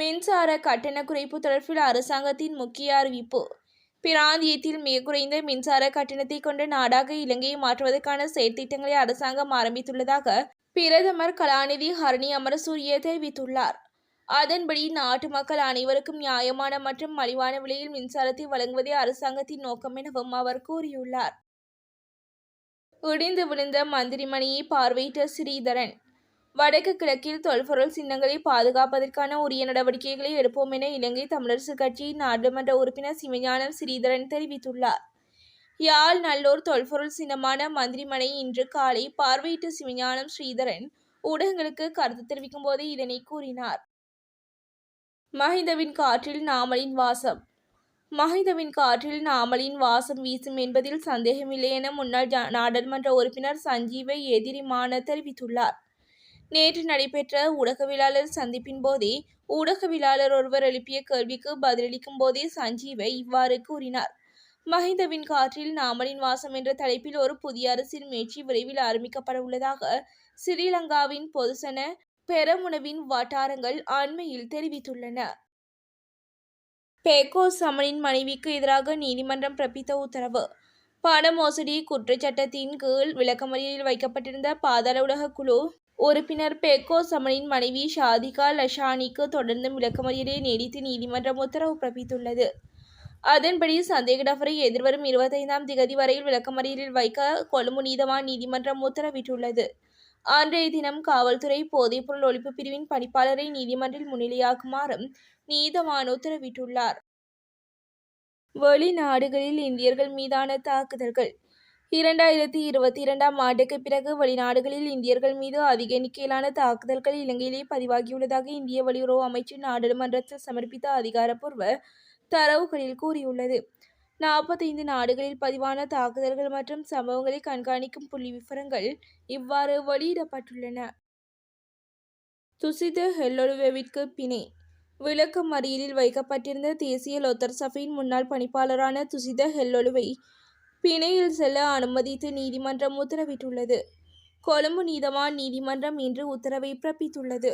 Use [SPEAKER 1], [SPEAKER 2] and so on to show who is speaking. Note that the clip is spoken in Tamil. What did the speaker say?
[SPEAKER 1] மின்சார கட்டண குறைப்பு தொடர்பில் அரசாங்கத்தின் முக்கிய அறிவிப்பு. பிராந்தியத்தில் மிக குறைந்த மின்சார கட்டணத்தை கொண்ட நாடாக இலங்கையை மாற்றுவதற்கான செயற்திட்டங்களை அரசாங்கம் ஆரம்பித்துள்ளதாக பிரதமர் கலாநிதி ஹரணி அமரசூரிய தெரிவித்துள்ளார். அதன்படி நாட்டு மக்கள் அனைவருக்கும் நியாயமான மற்றும் மலிவான விலையில் மின்சாரத்தை வழங்குவதே அரசாங்கத்தின் நோக்கம் எனவும் அவர் கூறியுள்ளார். இடிந்து விழுந்த மந்திரிமணியை பார்வையிட்ட ஸ்ரீதரன் வடக்கு கிழக்கில் தொல்பொருள் சின்னங்களை பாதுகாப்பதற்கான உரிய நடவடிக்கைகளை எடுப்போம் என இலங்கை தமிழரசு கட்சியின் நாடாளுமன்ற உறுப்பினர் சிவஞானம் ஸ்ரீதரன் தெரிவித்துள்ளார். யாழ் நல்லூர் தொல்பொருள் சின்னமான மந்திரிமனை இன்று காலை பார்வையிட்ட சிவஞானம் ஸ்ரீதரன் ஊடகங்களுக்கு கருத்து தெரிவிக்கும் போது இதனை கூறினார். மஹிந்தவின் காற்றில் நாமலின் வாசம். மஹிந்தவின் காற்றில் நாமலின் வாசம் வீசும் என்பதில் சந்தேகமில்லை என முன்னாள் நாடாளுமன்ற உறுப்பினர் சஞ்சீவை எதிரிமான தெரிவித்துள்ளார். நேற்று நடைபெற்ற ஊடகவியலாளர் சந்திப்பின் போதே ஊடகவியலாளர் ஒருவர் எழுப்பிய கேள்விக்கு பதிலளிக்கும் போதே சஞ்சீவை இவ்வாறு கூறினார். மஹிந்தவின் காற்றில் நாமலின் வாசம் என்ற தலைப்பில் ஒரு புதிய அரசியல் முயற்சி விரைவில் ஆரம்பிக்கப்பட உள்ளதாக ஸ்ரீலங்காவின் பொதுசன பெரமுனவின் வட்டாரங்கள் அண்மையில் தெரிவித்துள்ளன. பேகோ சமனின் மனைவிக்கு எதிராக நீதிமன்றம் பிறப்பித்த உத்தரவு. பண மோசடி குற்றச்சட்டத்தின் கீழ் விளக்கமறியலில் வைக்கப்பட்டிருந்த பாதாள உலக குழு உறுப்பினர் பெக்கோ சமனின் மனைவி ஷாதிகா லஷானிக்கு தொடர்ந்து விளக்கமறியலை நீடித்து நீதிமன்றம் உத்தரவு பிறப்பித்துள்ளது. அதன்படி சந்தேக நபரை எதிர்வரும் இருபத்தைந்தாம் திகதி வரையில் விளக்கமறியலில் வைக்க கொழும்பு நீதவான் நீதிமன்றம் உத்தரவிட்டுள்ளது. அன்றைய தினம் காவல்துறை போதைப்பொருள் ஒழிப்பு பிரிவின் பணிப்பாளரை நீதிமன்றில் முன்னிலையாக்குமாறும் நீதவான் உத்தரவிட்டுள்ளார். வெளிநாடுகளில் இந்தியர்கள் மீதான தாக்குதல்கள் இரண்டாயிரத்தி இருபத்தி இரண்டாம் ஆண்டுக்கு பிறகு வெளிநாடுகளில் இந்தியர்கள் மீது அதிக எண்ணிக்கையிலான தாக்குதல்கள் இலங்கையிலே பதிவாகியுள்ளதாக இந்திய வெளியுறவு அமைச்சர் நாடாளுமன்றத்தில் சமர்ப்பித்த அதிகாரப்பூர்வ தரவுகளில் கூறியுள்ளது. நாற்பத்தைந்து நாடுகளில் பதிவான தாக்குதல்கள் மற்றும் சம்பவங்களை கண்காணிக்கும் புள்ளி விவரங்கள் இவ்வாறு வெளியிடப்பட்டுள்ளன. துசித ஹெல்லொலுவிற்கு பிணை. விளக்க மறியலில் வைக்கப்பட்டிருந்த தேசிய லொத்தர் சபையின் முன்னாள் பணிப்பாளரான துசித ஹெல்லொலுவை பிணையில் செல்ல அனுமதித்து நீதிமன்றம் உத்தரவிட்டுள்ளது. கொழும்பு நீதவான் நீதிமன்றம் இன்று உத்தரவை பிறப்பித்துள்ளது.